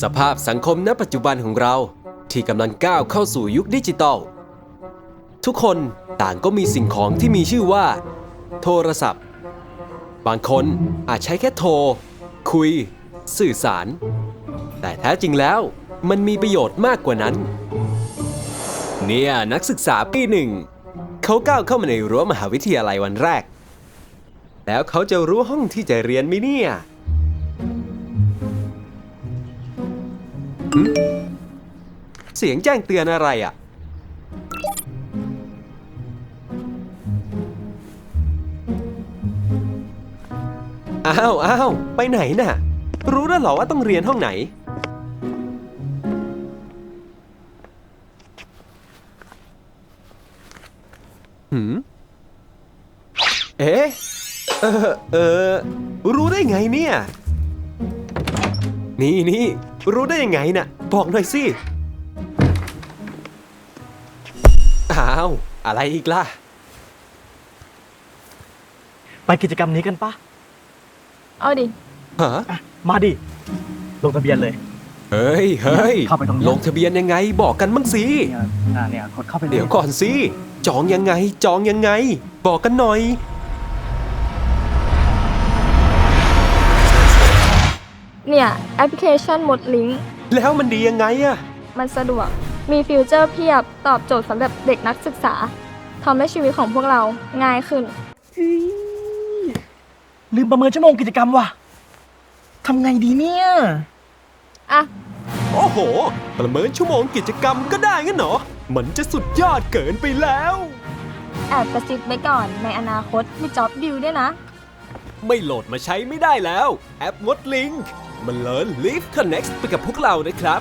สภาพสังคมณปัจจุบันของเราที่กำลังก้าวเข้าสู่ยุคดิจิตอลทุกคนต่างก็มีสิ่งของที่มีชื่อว่า โทรศัพท์ บางคนอาจใช้แค่โทร คุย สื่อสาร แต่แท้จริงแล้วมันมีประโยชน์มากกว่านั้น เนี่ยนักศึกษาปีหนึ่ง เขาก้าวเข้ามาในรั้วมหาวิทยาลัยวันแรก แล้วเขาจะรู้ห้องที่จะเรียนไหมเนี่ย หึเสียงแจ้งเตือนอะไรอะ อ้าวอ้าวไปไหนน่ะ รู้แล้วเหรอว่าต้องเรียนห้องไหน หืม เอ๊ะ เออ เออ รู้ได้ไงเนี่ย นี่นี่รู้ได้ยังไงน่ะ บอกหน่อยสิ อ้าว อะไรอีกล่ะ ไปกิจกรรมนี้กันปะเอาดิ ฮะ อะมาดิ ลงทะเบียนเลย เฮ้ยเฮ้ยเข้าไปตรงนี้ ลงทะเบียนยังไงบอกกันบ้างสิ เนี่ยอ่าเนี่ยกดเข้าไปลเดี๋ยวก่อนสิ จองยังไง จองยังไง บอกกันหน่อย เนี่ย แอปพลิเคชันหมดลิงก์ แล้วมันดียังไงอะมันสะดวก มีฟิวเจอร์เพียบ ตอบโจทย์สำหรับเด็กนักศึกษาทำให้ชีวิตของพวกเราง่ายขึ้น ลืมประเมินชั่วโมงกิจกรรมว่ะทำไงดีเนี่ย อะ โอ้โห ประเมินชั่วโมงกิจกรรมก็ได้งั้นเหรอ มันจะสุดยอดเกินไปแล้ว แอบกระซิบไว้ก่อนในอนาคตมีจ็อบดิวด้วยนะ ไม่โหลดมาใช้ไม่ได้แล้ว แอปงดลิงก์มันเลิน Live Connect ไปกับพวกเรานะครับ